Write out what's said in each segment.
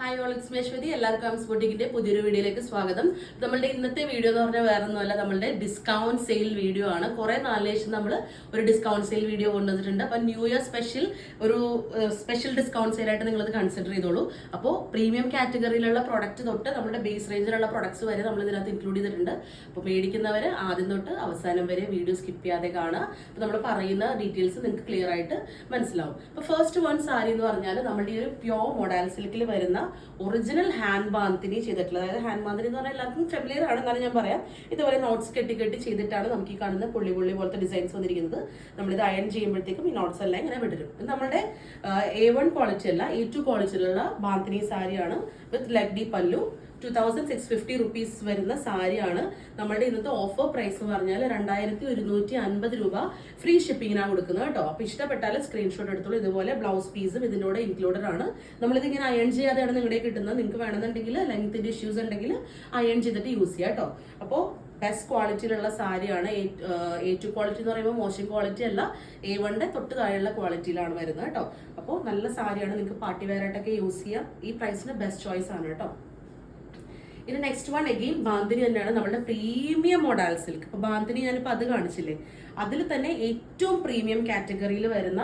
Hi all it's മേശ്വതി എല്ലാവർക്കും arms ബൊട്ടിക്കിന്റെ പുതിയൊരു വീഡിയോയിലേക്ക് സ്വാഗതം. നമ്മളുടെ ഇന്നത്തെ വീഡിയോ എന്ന് പറഞ്ഞാൽ വേറെ ഒന്നുമല്ല നമ്മളുടെ ഡിസ്കൗണ്ട് സെയിൽ വീഡിയോ ആണ്. കുറെ നാളിന് ശേഷം നമ്മൾ ഒരു ഡിസ്കൗണ്ട് സെയിൽ വീഡിയോ കൊണ്ടുവന്നിട്ടുണ്ട്. അപ്പം ന്യൂ ഇയർ സ്പെഷ്യൽ ഒരു സ്പെഷ്യൽ ഡിസ്കൗണ്ട് സെയിൽ ആയിട്ട് നിങ്ങൾ ഇത് കൺസിഡർ ചെയ്തോളൂ. അപ്പോൾ പ്രീമിയം കാറ്റഗറിയിലുള്ള പ്രൊഡക്റ്റ് തൊട്ട് നമ്മുടെ ബേസ് റേഞ്ചിലുള്ള പ്രൊഡക്ട്സ് വരെ നമ്മൾ ഇതിനകത്ത് ഇൻക്ലൂഡ് ചെയ്തിട്ടുണ്ട്. അപ്പോൾ മേടിക്കുന്നവർ ആദ്യം തൊട്ട് അവസാനം വരെ വീഡിയോ സ്കിപ്പ് ചെയ്യാതെ കാണുക. അപ്പോൾ നമ്മൾ പറയുന്ന ഡീറ്റെയിൽസ് നിങ്ങൾക്ക് ക്ലിയർ ആയിട്ട് മനസ്സിലാവും. അപ്പോൾ ഫസ്റ്റ് വൺ സാരി എന്ന് പറഞ്ഞാൽ നമ്മുടെ ഈ ഒരു പ്യോർ മൊഡാൽ സിൽക്കിൽ വരുന്ന ഒറിജിനൽ ഹാൻഡ് ബാന്തിനി ചെയ്തിട്ടുള്ളത്. അതായത് ഹാൻഡ് ബാന്തിനി എന്ന് പറഞ്ഞാൽ എല്ലാവർക്കും ഫെമിലിയർ ആണ്. എന്നാലും ഞാൻ പറയാം ഇതുപോലെ നോട്ട്സ് കെട്ടി കെട്ടി ചെയ്തിട്ടാണ് നമുക്ക് ഈ കാണുന്ന പുള്ളി പുള്ളി പോലത്തെ ഡിസൈൻസ് വന്നിരിക്കുന്നത്. നമ്മളിത് അയൺ ചെയ്യുമ്പോഴത്തേക്കും ഈ നോട്ട്സ് എല്ലാം ഇങ്ങനെ വിടരും. ഇത് നമ്മുടെ എ വൺ ക്വാളിറ്റി അല്ല എ ടു ക്വാളിറ്റിയിലുള്ള ബാന്തിനി സാരിയാണ് വിത്ത് ലെഗ് D pallu two thousand six fifty rupees വരുന്ന സാരിയാണ് നമ്മുടെ ഇന്നത്തെ ഓഫർ പ്രൈസ് എന്ന് പറഞ്ഞാൽ രണ്ടായിരത്തി ഒരുന്നൂറ്റി അൻപത് രൂപ ഫ്രീ ഷിപ്പിങ്ങിനാണ് കൊടുക്കുന്നത് കേട്ടോ. അപ്പൊ ഇഷ്ടപ്പെട്ടാൽ സ്ക്രീൻഷോട്ട് എടുത്തോളൂ. ഇതുപോലെ ബ്ലൗസ് പീസും ഇതിന്റെ കൂടെ ഇൻക്ലൂഡഡ് ആണ്. നമ്മളിത് ഇങ്ങനെ അയൺ ചെയ്യാതെയാണ് നിങ്ങളുടെ കിട്ടുന്നത് നിങ്ങൾക്ക് വേണമെന്നുണ്ടെങ്കിൽ ലെങ്ത്തിന്റെ ഇഷ്യൂസ് ഉണ്ടെങ്കിൽ അയൺ ചെയ്തിട്ട് യൂസ് ചെയ്യാം കേട്ടോ അപ്പോൾ ബെസ്റ്റ് ക്വാളിറ്റിയിലുള്ള സാരിയാണ് എ ടു ക്വാളിറ്റി എന്ന് പറയുമ്പോൾ മോശം ക്വാളിറ്റി അല്ല എ വണ്ടെ തൊട്ട് താഴെയുള്ള ക്വാളിറ്റിയിലാണ് വരുന്നത് കേട്ടോ അപ്പോൾ നല്ല സാരിയാണ് നിങ്ങൾക്ക് പാർട്ടി വെയർ ആയിട്ടൊക്കെ യൂസ് ചെയ്യാം. ഈ പ്രൈസിന് ബെസ്റ്റ് ചോയ്സ് ആണ് കേട്ടോ ഇനി നെക്സ്റ്റ് വൺ എഗെയിൻ ബാന്തിനി തന്നെയാണ് നമ്മുടെ പ്രീമിയം മോഡൽ സിൽക്ക് അപ്പോൾ ബാന്തിനി ഞാനിപ്പോൾ അത് കാണിച്ചില്ലേ? അതിൽ തന്നെ ഏറ്റവും പ്രീമിയം കാറ്റഗറിയിൽ വരുന്ന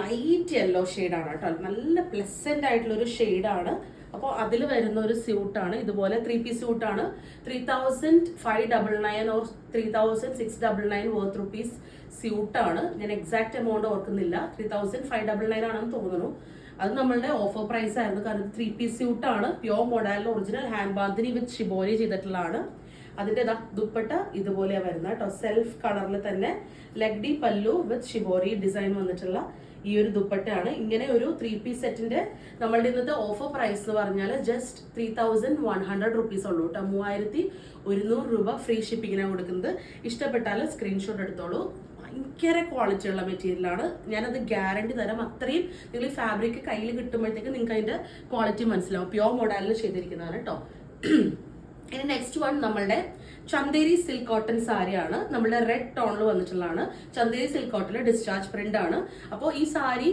ലൈറ്റ് യെല്ലോ ഷെയ്ഡാണ് കേട്ടോ. നല്ല പ്ലസന്റ് ആയിട്ടുള്ള ഒരു ഷെയ്ഡാണ് അപ്പോൾ അതിൽ വരുന്ന ഒരു സ്യൂട്ടാണ് ഇതുപോലെ three piece സ്യൂട്ടാണ് three thousand five double nine or three thousand six double nine worth rupees സ്യൂട്ടാണ് ഞാൻ എക്സാക്ട് എമൗണ്ട് ഓർക്കുന്നില്ല. Three thousand five double nine ആണെന്ന് തോന്നുന്നു. അത് നമ്മളുടെ ഓഫർ പ്രൈസ് ആയിരുന്നു. കാരണം ത്രീ പീസ് സ്യൂട്ടാണ് പ്യോർ മോഡലിൽ original hand bandhani with shibori ചെയ്തിട്ടുള്ളതാണ്. അതിന്റെ ദാ ദുപ്പട്ട ഇതുപോലെയാ വരുന്നത് കേട്ടോ. സെൽഫ് കളറിൽ തന്നെ ലെഗ്ഡി പല്ലു വിത്ത് ഷിബോറി ഡിസൈൻ വന്നിട്ടുള്ള ഈ ഒരു ദുപ്പട്ടയാണ്. ഇങ്ങനെ ഒരു ത്രീ പീസ് സെറ്റിന്റെ നമ്മളുടെ ഇന്നത്തെ ഓഫർ പ്രൈസ് എന്ന് പറഞ്ഞാൽ just three thousand one hundred rupees ഉള്ളൂ കേട്ടോ. മൂവായിരത്തി ഒരുന്നൂറ് രൂപ ഫ്രീ ഷിപ്പിങ്ങിനാണ് കൊടുക്കുന്നത്. ഇഷ്ടപ്പെട്ടാൽ സ്ക്രീൻഷോട്ട് എടുത്തോളൂ. ഭയങ്കര ക്വാളിറ്റി ഉള്ള മെറ്റീരിയലാണ് ഞാനത് ഗ്യാരണ്ടി തരാം. അത്രയും നിങ്ങൾ ഈ ഫാബ്രിക് കയ്യിൽ കിട്ടുമ്പോഴത്തേക്ക് നിങ്ങൾക്ക് അതിന്റെ ക്വാളിറ്റി മനസ്സിലാവും. പ്യോർ മോഡലിൽ ചെയ്തിരിക്കുന്നതാണ് കേട്ടോ. ഇനി നെക്സ്റ്റ് വൺ നമ്മളുടെ ചന്തേരി സിൽക്ക് കോട്ടൺ സാരിയാണ്. നമ്മളുടെ റെഡ് ടോണിൽ വന്നിട്ടുള്ളതാണ്. ചന്തേരി സിൽക്ക് കോട്ടണിൽ ഡിസ്ചാർജ് പ്രിന്റ് ആണ്. അപ്പോൾ ഈ സാരി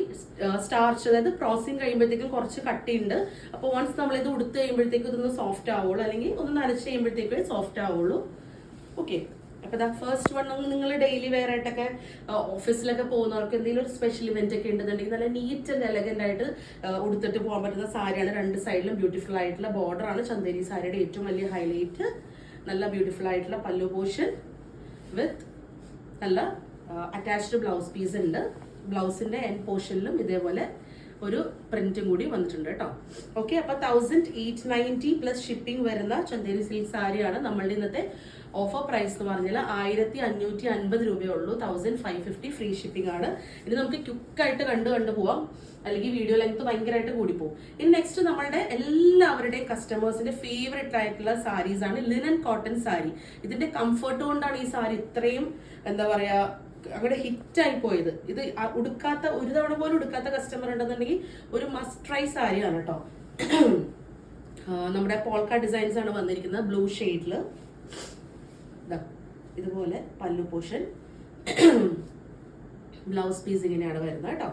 സ്റ്റാർച്ച് അതായത് ക്രോസിങ് കഴിയുമ്പോഴത്തേക്കും കുറച്ച് കട്ടിയുണ്ട്. അപ്പോൾ വൺസ് നമ്മൾ ഇത് ഉടുത്ത് കഴിയുമ്പോഴത്തേക്കും ഇതൊന്ന് സോഫ്റ്റ് ആവുള്ളൂ. അല്ലെങ്കിൽ ഒന്ന് നനച്ച് കഴിയുമ്പോഴത്തേക്കേ സോഫ്റ്റ് ആവുള്ളൂ. ഓക്കെ അപ്പൊ ദാ ഫസ്റ്റ് വൺ നിങ്ങൾ ഡെയിലി വെയർ ആയിട്ടൊക്കെ ഓഫീസിലൊക്കെ പോകുന്നവർക്ക് എന്തെങ്കിലും ഒരു സ്പെഷ്യൽ ഇവന്റ് ഒക്കെ ഉണ്ടെന്നുണ്ടെങ്കിൽ നല്ല നീറ്റ് ആൻഡ് എലഗന്റ് ആയിട്ട് ഉടുത്തിട്ട് പോകാൻ പറ്റുന്ന സാരിയാണ് രണ്ട് സൈഡിലും ബ്യൂട്ടിഫുൾ ആയിട്ടുള്ള ബോർഡർ ആണ്. ചന്തേരി സാരിയുടെ ഏറ്റവും വലിയ ഹൈലൈറ്റ് നല്ല ബ്യൂട്ടിഫുൾ ആയിട്ടുള്ള പല്ലു പോർഷൻ വിത്ത് നല്ല അറ്റാച്ച്ഡ് ബ്ലൗസ് പീസ് ഉണ്ട്. ബ്ലൗസിന്റെ എൻ പോർഷനിലും ഇതേപോലെ ഒരു പ്രിന്റും കൂടി വന്നിട്ടുണ്ട് കേട്ടോ. ഓക്കെ അപ്പൊ thousand eight ninety plus shipping വരുന്ന ചന്ദേരി സിൽക്ക് സാരിയാണ് നമ്മളുടെ ഇന്നത്തെ ഓഫർ പ്രൈസ് എന്ന് പറഞ്ഞാൽ ആയിരത്തി അഞ്ഞൂറ്റി അൻപത് രൂപയേ ഉള്ളൂ thousand five fifty free shipping ആണ്. ഇത് നമുക്ക് ക്യുക്കായിട്ട് കണ്ടു കണ്ടു പോവാം. അല്ലെങ്കിൽ വീഡിയോ ലെങ്ത് ഭയങ്കരമായിട്ട് കൂടി പോകും ഇനി നെക്സ്റ്റ് നമ്മളുടെ എല്ലാവരുടെയും കസ്റ്റമേഴ്സിന്റെ ഫേവറേറ്റ് ആയിട്ടുള്ള സാരീസ് ആണ് ലിനൻ കോട്ടൺ സാരി ഇതിന്റെ കംഫർട്ട് കൊണ്ടാണ് ഈ സാരി ഇത്രയും എന്താ പറയാ അങ്ങനെ ഹിറ്റായി പോയത്. ഇത് ഉടുക്കാത്ത ഒരു തവണ പോലും ഉടുക്കാത്ത കസ്റ്റമർ ഉണ്ടെന്നുണ്ടെങ്കിൽ ഒരു മസ്റ്റ് ട്രൈ സാരിയാണ് കേട്ടോ നമ്മുടെ പോൾക്ക ഡിസൈൻസ് ആണ് വന്നിരിക്കുന്നത് ബ്ലൂ ഷെയ്ഡിൽ ഇതുപോലെ പല്ലു പോഷൻ ബ്ലൗസ് പീസ് ഇങ്ങനെയാണ് വരുന്നത് കേട്ടോ.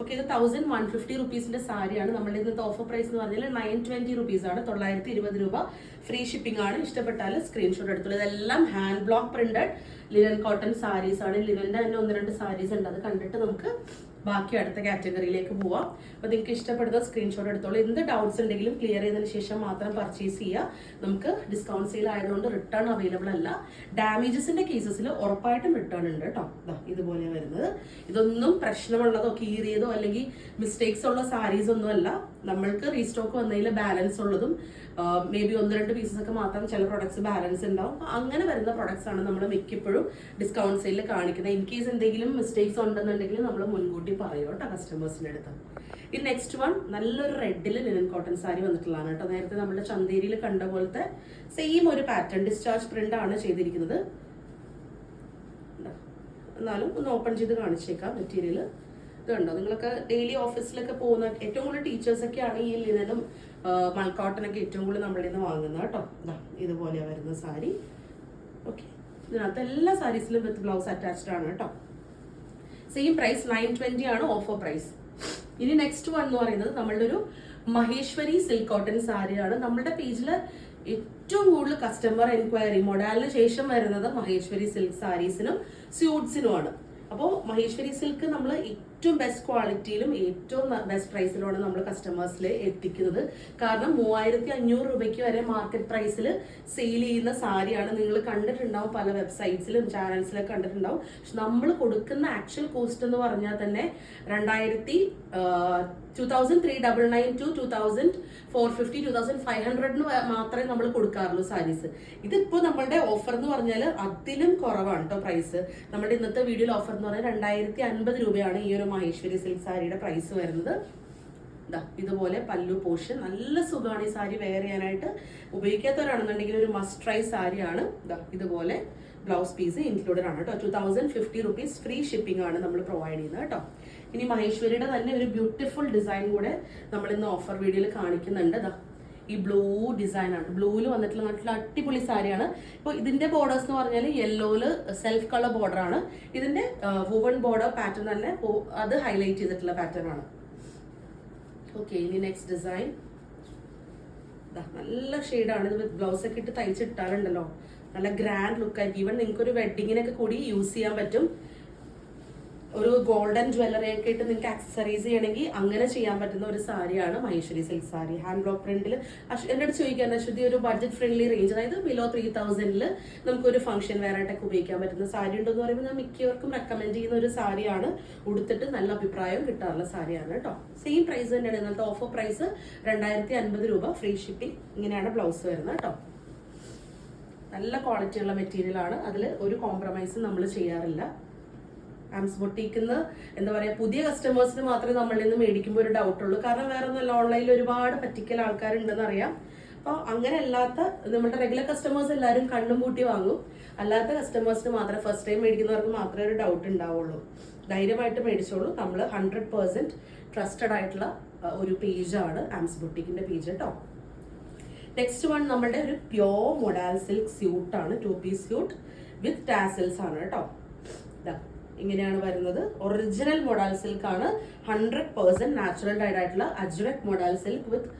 ഓക്കെ ഇത് തൗസൻഡ് വൺ ഫിഫ്റ്റി റുപ്പീസിന്റെ സാരിയാണ്. നമ്മുടെ ഇന്നത്തെ ഓഫർ പ്രൈസ് എന്ന് പറഞ്ഞാൽ നയൻ ട്വന്റി റുപ്പീസ് ആണ്. തൊള്ളായിരത്തി ഇരുപത് രൂപ. ഫ്രീ ഷിപ്പിംഗ് ആണ്. ഇഷ്ടപ്പെട്ടാൽ സ്ക്രീൻഷോട്ട് എടുത്തുള്ളൂ ഇതെല്ലാം hand block printed linen cotton sarees ആണ്. ലിനന്റെ തന്നെ ഒന്ന് രണ്ട് സാരീസ് ഉണ്ട്. അത് കണ്ടിട്ട് നമുക്ക് ബാക്കി അടുത്ത കാറ്റഗറിയിലേക്ക് പോവാം. അപ്പോൾ നിങ്ങൾക്ക് ഇഷ്ടപ്പെടുന്ന സ്ക്രീൻഷോട്ട് എടുത്തോളൂ. എന്ത് ഡൗട്ട്സ് ഉണ്ടെങ്കിലും ക്ലിയർ ചെയ്തതിന് ശേഷം മാത്രം പർച്ചേസ് ചെയ്യുക. നമുക്ക് ഡിസ്കൗണ്ട് സെയിൽ ആയതുകൊണ്ട് റിട്ടേൺ അവൈലബിൾ അല്ല. ഡാമേജസിന്റെ കേസസിൽ ഉറപ്പായിട്ടും റിട്ടേൺ ഉണ്ട് കേട്ടോ ഇതുപോലെ വരുന്നത്. ഇതൊന്നും പ്രശ്നമുള്ളതോ കീറിയതോ അല്ലെങ്കിൽ മിസ്റ്റേക്സ് ഉള്ള സാരീസ് ഒന്നും അല്ല. നമ്മൾക്ക് റീസ്റ്റോക്ക് വന്നതിൽ ബാലൻസ് ഉള്ളതും മേ ബി ഒന്ന് രണ്ട് പീസസ് ഒക്കെ മാത്രം ചില പ്രൊഡക്ട്സ് ബാലൻസ് ഉണ്ടാവും അങ്ങനെ വരുന്ന പ്രൊഡക്ട്സ് ആണ് നമ്മൾ മിക്കപ്പോഴും ഡിസ്കൗണ്ട് സെയിൽ കാണിക്കുന്നത്. ഇൻ കേസ് എന്തെങ്കിലും മിസ്റ്റേക്സ് ഉണ്ടെന്നുണ്ടെങ്കിൽ നമ്മൾ മുൻകൂട്ടി പറയും കേട്ടോ കസ്റ്റമേഴ്സിന്റെ അടുത്ത്. ഇത് നെക്സ്റ്റ് വൺ നല്ലൊരു റെഡിൽ ലിനൻ കോട്ടൺ സാരി വന്നിട്ടുള്ളതാണ് കേട്ടോ. നേരത്തെ നമ്മുടെ ചന്തേരിയിൽ കണ്ട പോലത്തെ സെയിം ഒരു പാറ്റേൺ ഡിസ്ചാർജ് പ്രിന്റ് ആണ് ചെയ്തിരിക്കുന്നത്. എന്നാലും ഒന്ന് ഓപ്പൺ ചെയ്ത് കാണിച്ചേക്കാം മെറ്റീരിയൽ ഇത് കണ്ടോ നിങ്ങളൊക്കെ ഡെയിലി ഓഫീസിലൊക്കെ പോകുന്ന ഏറ്റവും കൂടുതൽ ടീച്ചേഴ്സൊക്കെയാണ് ഈ ലിനനും മൾക്കോട്ടനൊക്കെ ഏറ്റവും കൂടുതൽ നമ്മളിൽ നിന്ന് വാങ്ങുന്നത്. കേട്ടോ. ഇതാ ഇതുപോലെയാണ് വരുന്ന സാരി. ഓക്കെ ഇതിനകത്ത് എല്ലാ സാരീസിലും വിത്ത് ബ്ലൗസ് അറ്റാച്ച്ഡ് ആണ് കേട്ടോ. സെയിം പ്രൈസ് നയൻ ട്വന്റി ആണ് ഓഫർ പ്രൈസ് ഇനി നെക്സ്റ്റ് വൺ എന്ന് പറയുന്നത് നമ്മളുടെ ഒരു മഹേശ്വരി സിൽക്ക് കോട്ടൺ സാരിയാണ്. നമ്മളുടെ പേജിൽ ഏറ്റവും കൂടുതൽ കസ്റ്റമർ എൻക്വയറി മൊഡാലിന് ശേഷം വരുന്നത് മഹേശ്വരി സിൽക്ക് സാരീസിനും സ്യൂട്ട്സിനുമാണ് അപ്പോൾ മഹേശ്വരി സിൽക്ക് നമ്മൾ ഏറ്റവും ബെസ്റ്റ് ക്വാളിറ്റിയിലും ഏറ്റവും ബെസ്റ്റ് പ്രൈസിലുമാണ് നമ്മൾ കസ്റ്റമേഴ്സിൽ എത്തിക്കുന്നത്. കാരണം മൂവായിരത്തി അഞ്ഞൂറ് രൂപയ്ക്ക് വരെ മാർക്കറ്റ് പ്രൈസിൽ സെയിൽ ചെയ്യുന്ന സാരിയാണ് നിങ്ങൾ കണ്ടിട്ടുണ്ടാവും. പല വെബ്സൈറ്റ്സിലും ചാനൽസിലൊക്കെ കണ്ടിട്ടുണ്ടാവും. പക്ഷെ നമ്മൾ കൊടുക്കുന്ന ആക്ച്വൽ കോസ്റ്റ് എന്ന് പറഞ്ഞാൽ തന്നെ രണ്ടായിരത്തി two thousand three double nine two two thousand four fifty two thousand five ഹൺഡ്രഡിന് മാത്രമേ നമ്മൾ കൊടുക്കാറുള്ളൂ സാരീസ് ഇതിപ്പോൾ നമ്മളുടെ ഓഫർ എന്ന് പറഞ്ഞാൽ അതിലും കുറവാണ് കേട്ടോ പ്രൈസ് നമ്മുടെ ഇന്നത്തെ വീഡിയോയിൽ ഓഫർ എന്ന് പറഞ്ഞാൽ രണ്ടായിരത്തി അൻപത് രൂപയാണ് ഈ ഒരു മഹേശ്വരി സിൽക്ക് സാരിയുടെ പ്രൈസ് വരുന്നത്. ഇതുപോലെ പല്ലു പോഷൻ. നല്ല സുഖമാണ് ഈ സാരി വെയർ ചെയ്യാനായിട്ട്. ഉപയോഗിക്കാത്തവരാണെന്നുണ്ടെങ്കിൽ ഒരു മസ്റ്റ് ട്രൈ സാരിയാണ്. ദാ ഇതുപോലെ ബ്ലൗസ് പീസ് ഇൻക്ലൂഡഡ് ആണ് കേട്ടോ two thousand fifty rupees free shipping ആണ് നമ്മൾ പ്രൊവൈഡ് ചെയ്യുന്നത് കേട്ടോ ഇനി മഹേശ്വരിയുടെ തന്നെ ഒരു ബ്യൂട്ടിഫുൾ ഡിസൈൻ കൂടെ നമ്മൾ ഇന്ന് ഓഫർ വീഡിയോയിൽ കാണിക്കുന്നുണ്ട്. ഈ ബ്ലൂ ഡിസൈനാണ് ബ്ലൂവിൽ വന്നിട്ടുള്ള നല്ല അടിപൊളി സാരിയാണ്. ഇപ്പോൾ ഇതിന്റെ ബോർഡേഴ്സ് എന്ന് പറഞ്ഞാൽ യെല്ലോയിൽ സെൽഫ് കളർ ബോർഡർ ആണ്. ഇതിന്റെ വുവൺ ബോർഡർ പാറ്റേൺ തന്നെ അത് ഹൈലൈറ്റ് ചെയ്തിട്ടുള്ള പാറ്റേൺ ആണ്. ഓക്കെ ഇനി നെക്സ്റ്റ് ഡിസൈൻ നല്ല ഷെയ്ഡാണ് ഇത് ബ്ലൗസ് ഒക്കെ ഇട്ട് തയ്ച്ചിട്ടാലുണ്ടല്ലോ നല്ല ഗ്രാൻഡ് ലുക്ക് ആയിരിക്കും. ഈവൻ നിങ്ങൾക്ക് ഒരു വെഡിങ്ങിനൊക്കെ കൂടി യൂസ് ചെയ്യാൻ പറ്റും. ഒരു ഗോൾഡൻ ജ്വല്ലറി ഒക്കെ ഇട്ട് നിങ്ങൾക്ക് ആക്സസറീസ് ചെയ്യണമെങ്കിൽ അങ്ങനെ ചെയ്യാൻ പറ്റുന്ന ഒരു സാരിയാണ് Maheshwari silk sari. Hand block പ്രിന്റിൽ അടുത്ത് ചോദിക്കാൻ അശ്വതി ഒരു ബഡ്ജറ്റ് ഫ്രണ്ട്ലി റേഞ്ച് അതായത് ബിലോ ത്രീ തൗസൻഡിൽ നമുക്കൊരു ഫംഗ്ഷൻ വേറായിട്ടൊക്കെ ഉപയോഗിക്കാൻ പറ്റുന്ന സാരി ഉണ്ടെന്ന് പറയുമ്പോൾ ഞാൻ മിക്കവർക്കും റെക്കമെൻഡ് ചെയ്യുന്ന ഒരു സാരിയാണ്. ഉടുത്തിട്ട് നല്ല അഭിപ്രായം കിട്ടാറുള്ള സാരിയാണ് കേട്ടോ. സെയിം പ്രൈസ് തന്നെയാണ്. ഇന്നത്തെ ഓഫർ പ്രൈസ് രണ്ടായിരത്തി അൻപത് രൂപ. ഫ്രീ ഷിപ്പിംഗ് ഇങ്ങനെയാണ് ബ്ലൗസ് വരുന്നത് കേട്ടോ. നല്ല ക്വാളിറ്റിയുള്ള മെറ്റീരിയലാണ് അതിൽ ഒരു കോംപ്രമൈസും നമ്മൾ ചെയ്യാറില്ല. ആംസ് ബൊട്ടീക്കിന്ന് എന്താ പറയുക പുതിയ കസ്റ്റമേഴ്സിന് മാത്രമേ നമ്മളിൽ നിന്ന് മേടിക്കുമ്പോൾ ഒരു ഡൗട്ട് ഉള്ളൂ. കാരണം വേറെ ഒന്നല്ല ഓൺലൈനിൽ ഒരുപാട് പറ്റിക്കൽ ആൾക്കാരുണ്ടെന്ന് അറിയാം അപ്പോൾ അങ്ങനെ അല്ലാത്ത നമ്മുടെ റെഗുലർ കസ്റ്റമേഴ്സ് എല്ലാവരും കണ്ണും പൂട്ടി വാങ്ങും. അല്ലാത്ത കസ്റ്റമേഴ്സിന് മാത്രമേ ഫസ്റ്റ് ടൈം മേടിക്കുന്നവർക്ക് മാത്രമേ ഒരു ഡൗട്ട് ഉണ്ടാവുള്ളൂ. ധൈര്യമായിട്ട് മേടിച്ചോളൂ. നമ്മൾ ഹൺഡ്രഡ് പെർസെന്റ് ട്രസ്റ്റഡ് ആയിട്ടുള്ള ഒരു പേജാണ് ആംസ് ബുട്ടിക്കിന്റെ പേജ് കേട്ടോ നെക്സ്റ്റ് വൺ നമ്മളുടെ ഒരു pure modal silk സ്യൂട്ടാണ് two piece suit with tassels ആണ് കേട്ടോ ഇതാ. ഇങ്ങനെയാണ് വരുന്നത്. ഒറിജിനൽ മൊഡാൽ സിൽക്ക് ആണ്. ഹൺഡ്രഡ് പേഴ്സെന്റ് നാച്ചുറൽ ഡൈഡ് ആയിട്ടുള്ള ajrakh modal silk with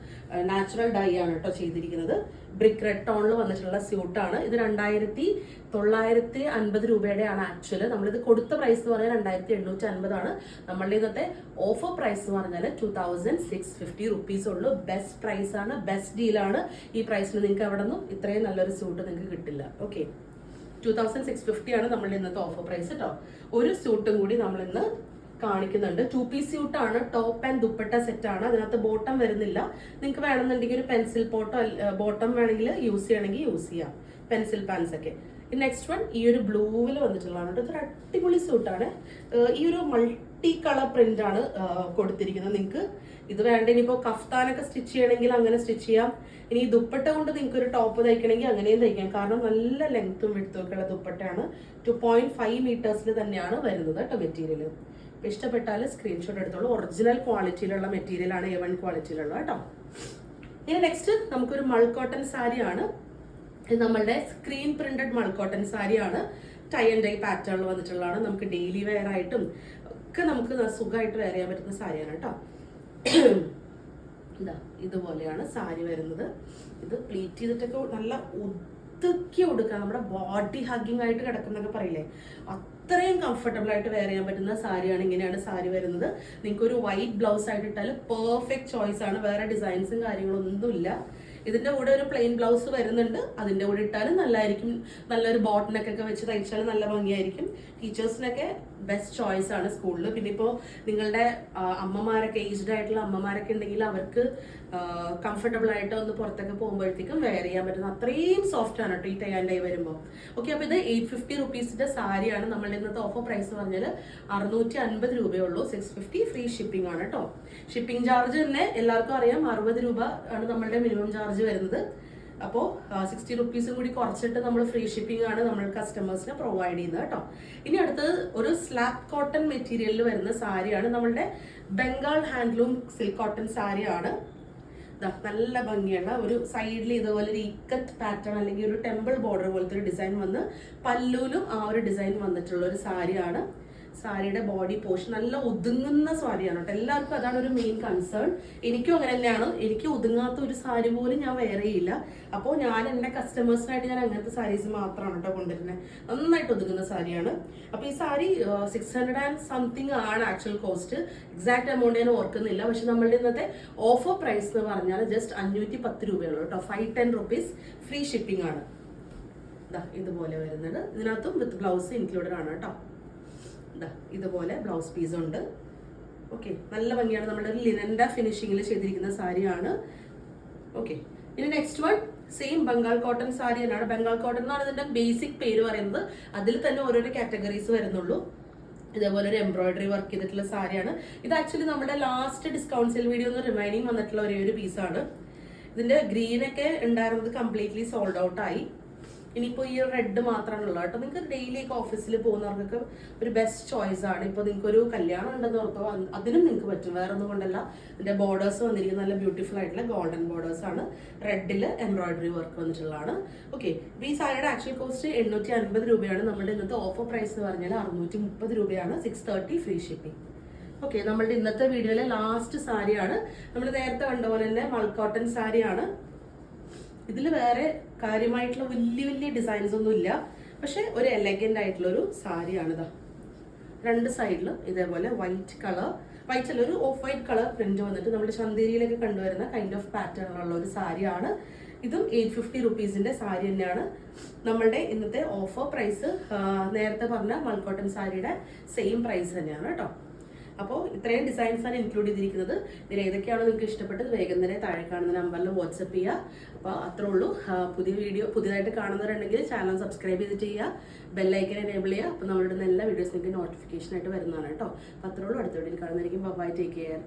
natural dye ആണ് കേട്ടോ ചെയ്തിരിക്കുന്നത്. ബ്രിക്ക് റെഡ് ടോണിൽ വന്നിട്ടുള്ള സ്യൂട്ടാണ് ഇത് രണ്ടായിരത്തി തൊള്ളായിരത്തി അൻപത് രൂപയുടെയാണ് ആക്ച്വൽ നമ്മളിത് കൊടുത്ത പ്രൈസ് എന്ന് പറഞ്ഞാൽ രണ്ടായിരത്തി എണ്ണൂറ്റി അൻപതാണ്. നമ്മളുടെ ഇന്നത്തെ ഓഫർ പ്രൈസ് എന്ന് പറഞ്ഞാൽ two thousand six fifty rupees ഉള്ളൂ. ബെസ്റ്റ് പ്രൈസ് ആണ്. ബെസ്റ്റ് ഡീലാണ് ഈ പ്രൈസിൽ നിങ്ങൾക്ക് അവിടെ നിന്നും ഇത്രയും നല്ലൊരു സ്യൂട്ട് നിങ്ങൾക്ക് കിട്ടില്ല. Okay two thousand six fifty ആണ് നമ്മളുടെ ഇന്നത്തെ ഓഫർ പ്രൈസ് കേട്ടോ ഒരു സ്യൂട്ടും കൂടി നമ്മൾ ഇന്ന് കാണിക്കുന്നുണ്ട്. ടു പീസ് സ്യൂട്ട് ആണ് ടോപ്പ് ആൻഡ് ദുപ്പട്ട സെറ്റ് ആണ്. അതിനകത്ത് ബോട്ടം വരുന്നില്ല. നിങ്ങൾക്ക് വേണമെന്നുണ്ടെങ്കിൽ ഒരു പെൻസിൽ പോട്ടോ ബോട്ടം വേണമെങ്കിൽ യൂസ് ചെയ്യണമെങ്കിൽ യൂസ് ചെയ്യാം. പെൻസിൽ പാൻസ് ഒക്കെ. നെക്സ്റ്റ് വൺ ഈ ഒരു ബ്ലൂവിൽ വന്നിട്ടുള്ളതാണ് ഇതൊരു അടിപൊളി സ്യൂട്ടാണ് ഈ ഒരു മൾട്ടി കളർ പ്രിന്റ് ആണ് കൊടുത്തിരിക്കുന്നത്. നിങ്ങൾക്ക് ഇത് വേണ്ട ഇനിയിപ്പോൾ കഫ്താനൊക്കെ സ്റ്റിച്ച് ചെയ്യണമെങ്കിൽ അങ്ങനെ സ്റ്റിച്ച് ചെയ്യാം. ഇനി ഈ ദുപ്പട്ട കൊണ്ട് നിങ്ങൾക്ക് ഒരു ടോപ്പ് തയ്ക്കണമെങ്കിൽ അങ്ങനെയും തയ്ക്കാം. കാരണം നല്ല ലെങ്ത്തും വിടുത്തും ഉള്ള ദുപ്പട്ടയാണ്. ടു പോയിന്റ് ഫൈവ് മീറ്റേഴ്സിൽ തന്നെയാണ് വരുന്നത് കേട്ടോ മെറ്റീരിയൽ അപ്പോൾ ഇഷ്ടപ്പെട്ടാൽ സ്ക്രീൻഷോട്ട് എടുത്തോളൂ. ഒറിജിനൽ ക്വാളിറ്റിയിലുള്ള മെറ്റീരിയൽ ആണ് എ വൺ ക്വാളിറ്റിയിലുള്ള കേട്ടോ. ഇനി നെക്സ്റ്റ് നമുക്കൊരു മൾക്കോട്ടൺ സാരിയാണ് ഇത് നമ്മളുടെ സ്ക്രീൻ പ്രിന്റഡ് മൾക്കോട്ടൺ സാരിയാണ് ടൈ ആൻഡ് ഡൈ പാറ്റേണിൽ വന്നിട്ടുള്ളതാണ്. നമുക്ക് ഡെയിലി വെയർ ആയിട്ടും ഒക്കെ നമുക്ക് സുഖമായിട്ട് വെയർ ചെയ്യാൻ പറ്റുന്ന സാരിയാണ് കേട്ടോ. ഇതാ ഇതുപോലെയാണ് സാരി വരുന്നത്. ഇത് പ്ലീറ്റ് ചെയ്തിട്ടൊക്കെ നല്ല ഒതുക്കി കൊടുക്കുക നമ്മുടെ ബോഡി ഹഗ്ഗിങ് ആയിട്ട് കിടക്കുന്നൊക്കെ പറയില്ലേ? അത്രയും കംഫർട്ടബിൾ ആയിട്ട് വെയർ ചെയ്യാൻ പറ്റുന്ന സാരിയാണ് ഇങ്ങനെയാണ് സാരി വരുന്നത്. നിങ്ങൾക്ക് ഒരു വൈറ്റ് ബ്ലൗസ് ആയിട്ട് ഇട്ടാൽ പെർഫെക്റ്റ് ചോയ്സ് ആണ്. വേറെ ഡിസൈൻസും കാര്യങ്ങളൊന്നുമില്ല ഇതിന്റെ കൂടെ ഒരു പ്ലെയിൻ ബ്ലൗസ് വരുന്നുണ്ട്. അതിന്റെ കൂടെ ഇട്ടാലും നല്ലതായിരിക്കും നല്ലൊരു ബോട്ടനൊക്കെ വെച്ച് തയ്ച്ചാൽ നല്ല ഭംഗിയായിരിക്കും. ടീച്ചേഴ്സിനൊക്കെ ബെസ്റ്റ് ചോയ്സ് ആണ് സ്കൂളിൽ പിന്നെ ഇപ്പോൾ നിങ്ങളുടെ അമ്മമാരൊക്കെ ഏജ്ഡ് ആയിട്ടുള്ള അമ്മമാരൊക്കെ ഉണ്ടെങ്കിൽ അവർക്ക് കംഫർട്ടബിൾ ആയിട്ട് ഒന്ന് പുറത്തൊക്കെ പോകുമ്പോഴത്തേക്കും വെയർ ചെയ്യാൻ പറ്റുന്ന അത്രയും സോഫ്റ്റ് ആണ് കേട്ടോ ഈ ടൈ വരുമ്പോൾ ഓക്കെ അപ്പോൾ ഇത് എയ്റ്റ് ഫിഫ്റ്റി റുപ്പീസിന്റെ സാരിയാണ് നമ്മളുടെ ഇന്നത്തെ ഓഫർ പ്രൈസ് പറഞ്ഞാൽ അറുന്നൂറ്റി അൻപത് രൂപയേ ഉള്ളൂ. സിക്സ് ഫിഫ്റ്റി ഫ്രീ ഷിപ്പിംഗ് ആണ് കേട്ടോ ഷിപ്പിംഗ് ചാർജ് തന്നെ എല്ലാവർക്കും അറിയാം. അറുപത് രൂപ ആണ് നമ്മളുടെ മിനിമം ചാർജ് വരുന്നത്. അപ്പോൾ സിക്സ്റ്റി റുപ്പീസും കൂടി കുറച്ചിട്ട് നമ്മൾ ഫ്രീ ഷിപ്പിംഗ് ആണ് നമ്മൾ കസ്റ്റമേഴ്സിന് പ്രൊവൈഡ് ചെയ്യുന്നത് കേട്ടോ. ഇനി അടുത്തത് ഒരു സ്ലാബ് കോട്ടൺ മെറ്റീരിയലിൽ വരുന്ന സാരിയാണ് നമ്മളുടെ ബംഗാൾ ഹാൻഡ്ലൂം സിൽക്ക് കോട്ടൺ സാരിയാണ്. നല്ല ഭംഗിയുള്ള ഒരു സൈഡിൽ ഇതുപോലെ ഒരു ഇക്കത്ത് പാറ്റേൺ അല്ലെങ്കിൽ ഒരു ടെമ്പിൾ ബോർഡർ പോലത്തെ ഒരു ഡിസൈൻ വന്ന് പല്ലൂലും ആ ഒരു ഡിസൈൻ വന്നിട്ടുള്ള ഒരു സാരിയാണ്. സാരിയുടെ ബോഡി പോർഷൻ നല്ല ഒതുങ്ങുന്ന സാരിയാണ് കേട്ടോ. എല്ലാവർക്കും അതാണ് ഒരു മെയിൻ കൺസേൺ എനിക്കും അങ്ങനെ തന്നെയാണ്. എനിക്ക് ഒതുങ്ങാത്ത ഒരു സാരി പോലും ഞാൻ വേറെ ചെയ്യില്ല. അപ്പോൾ ഞാൻ എന്റെ കസ്റ്റമേഴ്സിനായിട്ട് ഞാൻ അങ്ങനത്തെ സാരീസ് മാത്രമാണ് കേട്ടോ കൊണ്ടുവരുന്നത് നന്നായിട്ട് ഒതുങ്ങുന്ന സാരിയാണ്. അപ്പോൾ ഈ sari six hundred and something ആണ് ആക്ച്വൽ കോസ്റ്റ് എക്സാക്ട് എമൗണ്ട് ഞാൻ ഓർക്കുന്നില്ല. പക്ഷെ നമ്മളുടെ ഇന്നത്തെ ഓഫർ പ്രൈസ് എന്ന് പറഞ്ഞാൽ ജസ്റ്റ് അഞ്ഞൂറ്റി പത്ത് രൂപയുള്ളൂ കേട്ടോ. Five ten rupees free shipping ആണ്. ഇതുപോലെ വരുന്നത്. ഇതിനകത്തും വിത്ത് ബ്ലൗസ് ഇൻക്ലൂഡഡ് ആണ് കേട്ടോ. ഇതുപോലെ ബ്ലൗസ് പീസ് ഉണ്ട്. ഓക്കെ നല്ല ഭംഗിയാണ് നമ്മുടെ ഒരു ലിനന്റെ ഫിനിഷിങ്ങിൽ ചെയ്തിരിക്കുന്ന സാരിയാണ്. ഓക്കെ ഇനി next one same Bengal cotton sari തന്നെയാണ്. ബംഗാൾ കോട്ടൺ എന്ന് ഇതിന്റെ ബേസിക് പേര് പറയുന്നത് അതിൽ തന്നെ ഓരോരോ കാറ്റഗറീസ് വരുന്നുള്ളൂ. ഇതേപോലെ ഒരു എംബ്രോയിഡറി വർക്ക് ചെയ്തിട്ടുള്ള സാരിയാണ്. ഇത് ആക്ച്വലി നമ്മുടെ ലാസ്റ്റ് ഡിസ്കൗണ്ട് സെയിൽ വീഡിയോ ഒന്ന് റിമൈനിങ് വന്നിട്ടുള്ള ഒരേ ഒരു പീസാണ് ഇതിന്റെ ഗ്രീനൊക്കെ ഉണ്ടായിരുന്നത് കംപ്ലീറ്റ്ലി സോൾഡ് ഔട്ട് ആയി. ഇനിയിപ്പോൾ ഈ റെഡ് മാത്രമാണ് ഉള്ളത് കേട്ടോ. നിങ്ങൾക്ക് ഡെയിലി ഒക്കെ ഓഫീസിൽ പോകുന്നവർക്കൊക്കെ ഒരു ബെസ്റ്റ് ചോയ്സ് ആണ്. ഇപ്പോൾ നിങ്ങൾക്ക് ഒരു കല്യാണം ഉണ്ടെന്ന് ഓർത്തോ അതിനും നിങ്ങൾക്ക് പറ്റും. വേറെ ഒന്നും കൊണ്ടല്ല. ഇതിന്റെ ബോർഡേഴ്സ് വന്നിരിക്കുന്ന നല്ല ബ്യൂട്ടിഫുൾ ആയിട്ടുള്ള ഗോൾഡൻ ബോർഡേഴ്സ് ആണ്. റെഡിൽ എംബ്രോയിഡറി വർക്ക് വന്നിട്ടുള്ളതാണ്. ഓക്കെ ഈ സാരിയുടെ ആക്ച്വൽ കോസ്റ്റ് എണ്ണൂറ്റി അൻപത് രൂപയാണ്. നമ്മുടെ ഇന്നത്തെ ഓഫർ പ്രൈസ് എന്ന് പറഞ്ഞാൽ അറുന്നൂറ്റി മുപ്പത് രൂപയാണ്. Six thirty free shipping okay നമ്മളുടെ ഇന്നത്തെ വീഡിയോയിലെ ലാസ്റ്റ് സാരിയാണ്. നമ്മൾ നേരത്തെ കണ്ട പോലെ തന്നെ മൾക്കോട്ടൺ സാരിയാണ്. ഇതിൽ വേറെ കാര്യമായിട്ടുള്ള വലിയ വലിയ ഡിസൈൻസ് ഒന്നും ഇല്ല. പക്ഷെ ഒരു എലഗന്റ് ആയിട്ടുള്ള ഒരു സാരിയാണിതാ രണ്ട് സൈഡിലും ഇതേപോലെ വൈറ്റ് കളർ വൈറ്റ് അല്ല ഒരു ഓഫ് വൈറ്റ് കളർ പ്രിന്റ് വന്നിട്ട് നമ്മുടെ ചന്തേരിയിലൊക്കെ കണ്ടുവരുന്ന കൈൻഡ് ഓഫ് പാറ്റേണിലുള്ള ഒരു സാരിയാണ്. ഇതും എയ്റ്റ് ഫിഫ്റ്റി റുപ്പീസിന്റെ സാരി തന്നെയാണ്. നമ്മളുടെ ഇന്നത്തെ ഓഫർ പ്രൈസ് നേരത്തെ പറഞ്ഞ മൽക്കോട്ടൺ സാരിയുടെ സെയിം പ്രൈസ് തന്നെയാണ് കേട്ടോ. അപ്പോൾ ഇത്രയും ഡിസൈൻസ് ആണ് ഇൻക്ലൂഡ് ചെയ്തിരിക്കുന്നത്. ഇതിൽ ഏതൊക്കെയാണോ നിങ്ങൾക്ക് ഇഷ്ടപ്പെട്ടത് വേഗം തന്നെ താഴെ കാണുന്ന നമ്പറിൽ വാട്സപ്പ് ചെയ്യുക. അപ്പോൾ അത്രേ ഉള്ളൂ. പുതിയ വീഡിയോ പുതിയതായിട്ട് കാണുന്നവരുണ്ടെങ്കിൽ ചാനൽ സബ്സ്ക്രൈബ് ചെയ്തിട്ട് ചെയ്യുക. ബെല്ലൈക്കൻ എനേബിൾ ചെയ്യുക. അപ്പോൾ നമ്മളുടെ എല്ലാ വീഡിയോസ് നിങ്ങൾക്ക് നോട്ടിഫിക്കേഷൻ ആയിട്ട് വരുന്നതാണ് കേട്ടോ. അപ്പോൾ അത്രേ ഉള്ളൂ. അടുത്ത വീഡിയോയിൽ കാണുന്നതായിരിക്കും. Bye take care